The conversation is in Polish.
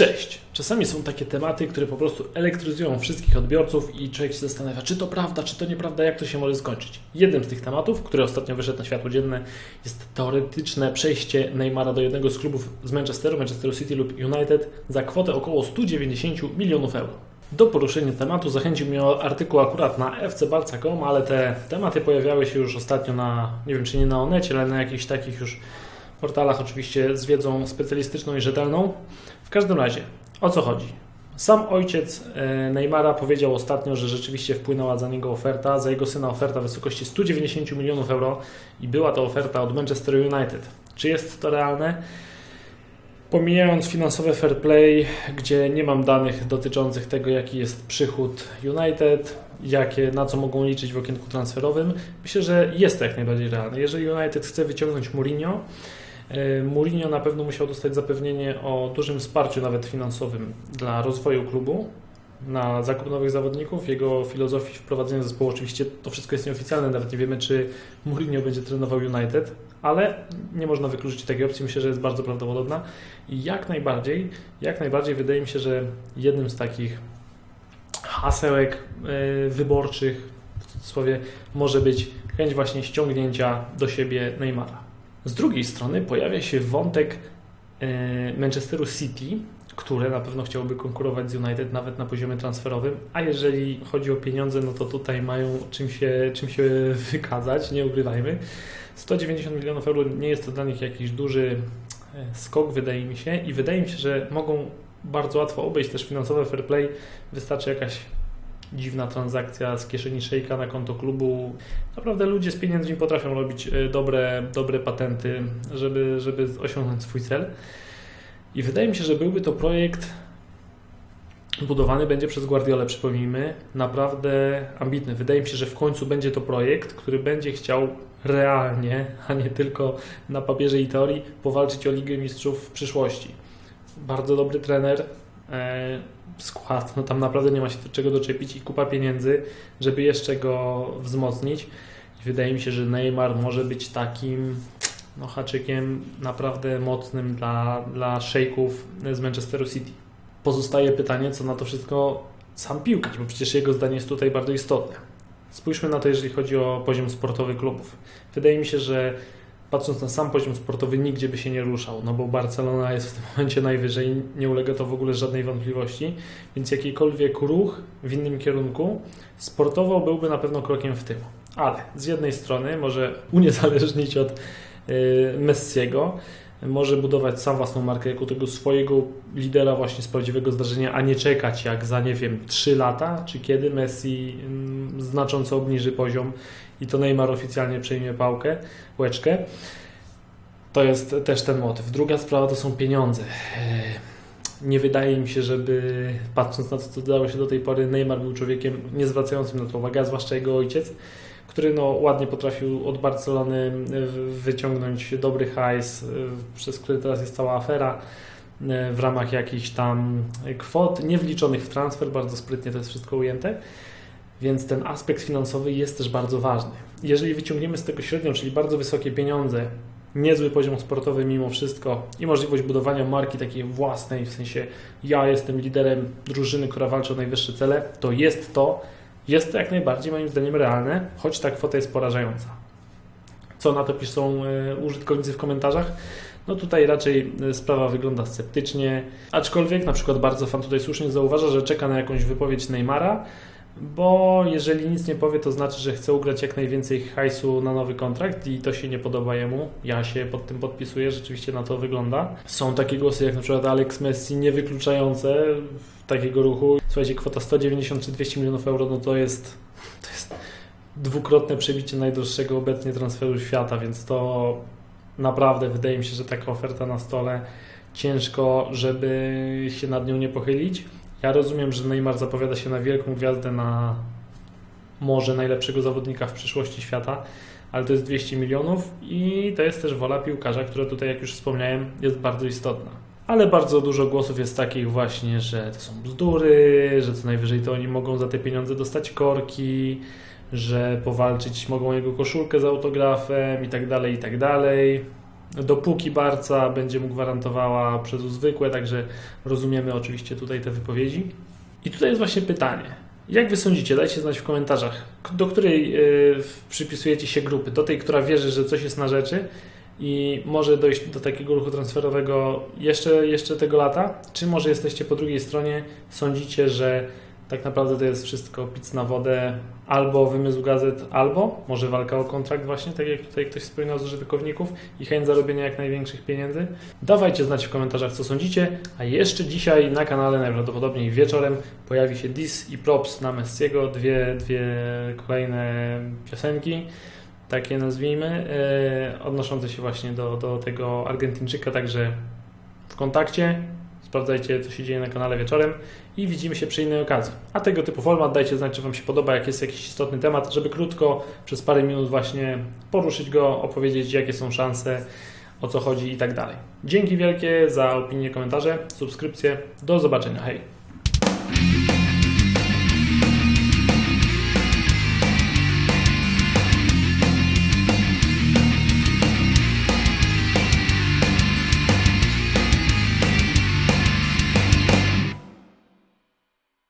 Cześć! Czasami są takie tematy, które po prostu elektryzują wszystkich odbiorców i człowiek się zastanawia, czy to prawda, czy to nieprawda, jak to się może skończyć. Jednym z tych tematów, który ostatnio wyszedł na światło dzienne, jest teoretyczne przejście Neymara do jednego z klubów z Manchesteru, Manchester City lub United za kwotę około 190 milionów euro. Do poruszenia tematu zachęcił mnie artykuł akurat na fcbalca.com, ale te tematy pojawiały się już ostatnio na, nie wiem czy nie na Onecie, ale na jakichś takich już portalach oczywiście z wiedzą specjalistyczną i rzetelną. W każdym razie, o co chodzi? Sam ojciec e, Neymara powiedział ostatnio, że rzeczywiście wpłynęła za niego oferta, za jego syna oferta w wysokości 190 milionów euro i była to oferta od Manchester United. Czy jest to realne? Pomijając finansowe fair play, gdzie nie mam danych dotyczących tego, jaki jest przychód United, jakie, na co mogą liczyć w okienku transferowym, myślę, że jest to jak najbardziej realne. Jeżeli United chce wyciągnąć Mourinho, Mourinho na pewno musiał dostać zapewnienie o dużym wsparciu, nawet finansowym, dla rozwoju klubu, na zakup nowych zawodników, jego filozofii wprowadzenia zespołu. Oczywiście to wszystko jest nieoficjalne, nawet nie wiemy, czy Mourinho będzie trenował United, ale nie można wykluczyć takiej opcji. Myślę, że jest bardzo prawdopodobna i jak najbardziej, jak najbardziej wydaje mi się, że jednym z takich hasełek e, wyborczych w cudzysłowie może być chęć właśnie ściągnięcia do siebie Neymara. Z drugiej strony pojawia się wątek e, Manchesteru City, które na pewno chciałoby konkurować z United nawet na poziomie transferowym, a jeżeli chodzi o pieniądze, no to tutaj mają czym się, czym się wykazać, nie ukrywajmy. 190 milionów euro nie jest to dla nich jakiś duży e, skok, wydaje mi się, i wydaje mi się, że mogą bardzo łatwo obejść też finansowe fair play. Wystarczy jakaś dziwna transakcja z kieszeni szejka na konto klubu. Naprawdę ludzie z pieniędzmi potrafią robić e, dobre, dobre patenty, żeby, żeby osiągnąć swój cel. I wydaje mi się, że byłby to projekt budowany będzie przez Guardiolę, przypomnijmy, naprawdę ambitny. Wydaje mi się, że w końcu będzie to projekt, który będzie chciał realnie, a nie tylko na papierze i teorii, powalczyć o Ligę Mistrzów w przyszłości. Bardzo dobry trener, skład, no tam naprawdę nie ma się do czego doczepić i kupa pieniędzy, żeby jeszcze go wzmocnić. Wydaje mi się, że Neymar może być takim no, haczykiem naprawdę mocnym dla, dla szejków z Manchesteru City. Pozostaje pytanie, co na to wszystko sam piłkarz, bo przecież jego zdanie jest tutaj bardzo istotne. Spójrzmy na to, jeżeli chodzi o poziom sportowy klubów. Wydaje mi się, że patrząc na sam poziom sportowy, nigdzie by się nie ruszał, no bo Barcelona jest w tym momencie najwyżej, nie ulega to w ogóle żadnej wątpliwości, więc jakikolwiek ruch w innym kierunku sportowo byłby na pewno krokiem w tył. Ale z jednej strony może uniezależnić od y, Messiego, może budować sam własną markę jako tego swojego lidera właśnie z prawdziwego zdarzenia, a nie czekać jak za, nie wiem, 3 lata, czy kiedy Messi mm, znacząco obniży poziom i to Neymar oficjalnie przejmie pałkę, łeczkę. To jest też ten motyw. Druga sprawa to są pieniądze. Nie wydaje mi się, żeby patrząc na to, co dało się do tej pory, Neymar był człowiekiem nie zwracającym na to uwagi, a zwłaszcza jego ojciec, który no, ładnie potrafił od Barcelony wyciągnąć dobry hajs, przez który teraz jest cała afera w ramach jakichś tam kwot, nie wliczonych w transfer, bardzo sprytnie to jest wszystko ujęte. Więc ten aspekt finansowy jest też bardzo ważny. Jeżeli wyciągniemy z tego średnią, czyli bardzo wysokie pieniądze, niezły poziom sportowy mimo wszystko i możliwość budowania marki takiej własnej, w sensie ja jestem liderem drużyny, która walczy o najwyższe cele, to jest to, jest to jak najbardziej moim zdaniem realne, choć ta kwota jest porażająca. Co na to piszą e, użytkownicy w komentarzach? No tutaj raczej e, sprawa wygląda sceptycznie, aczkolwiek na przykład bardzo fan tutaj słusznie zauważa, że czeka na jakąś wypowiedź Neymara, bo jeżeli nic nie powie, to znaczy, że chce ugrać jak najwięcej hajsu na nowy kontrakt i to się nie podoba jemu. Ja się pod tym podpisuję, rzeczywiście na to wygląda. Są takie głosy jak na przykład Alex Messi, niewykluczające takiego ruchu. Słuchajcie, kwota 190 czy 200 milionów euro, no to jest, to jest dwukrotne przebicie najdroższego obecnie transferu świata, więc to naprawdę wydaje mi się, że taka oferta na stole ciężko, żeby się nad nią nie pochylić. Ja rozumiem, że Neymar zapowiada się na wielką gwiazdę, na może najlepszego zawodnika w przyszłości świata, ale to jest 200 milionów i to jest też wola piłkarza, która tutaj, jak już wspomniałem, jest bardzo istotna. Ale bardzo dużo głosów jest takich właśnie, że to są bzdury, że co najwyżej to oni mogą za te pieniądze dostać korki, że powalczyć mogą jego koszulkę z autografem i tak dalej, i tak dalej. Dopóki Barca będzie mu gwarantowała przez zwykłe, także rozumiemy oczywiście tutaj te wypowiedzi. I tutaj jest właśnie pytanie. Jak wy sądzicie? Dajcie znać w komentarzach, do której w- przypisujecie się grupy. Do tej, która wierzy, że coś jest na rzeczy i może dojść do takiego ruchu transferowego jeszcze, jeszcze tego lata? Czy może jesteście po drugiej stronie, sądzicie, że tak naprawdę to jest wszystko pic na wodę, albo wymysł gazet, albo może walka o kontrakt właśnie, tak jak tutaj ktoś wspominał z użytkowników i chęć zarobienia jak największych pieniędzy. Dawajcie znać w komentarzach, co sądzicie, a jeszcze dzisiaj na kanale najprawdopodobniej wieczorem pojawi się Dis i Props na Messiego, dwie, dwie kolejne piosenki, takie nazwijmy, e, odnoszące się właśnie do, do tego Argentyńczyka, także w kontakcie, sprawdzajcie, co się dzieje na kanale wieczorem i widzimy się przy innej okazji. A tego typu format dajcie znać, czy Wam się podoba, jak jest jakiś istotny temat, żeby krótko, przez parę minut właśnie poruszyć go, opowiedzieć, jakie są szanse, o co chodzi i tak dalej. Dzięki wielkie za opinie, komentarze, subskrypcje. Do zobaczenia. Hej!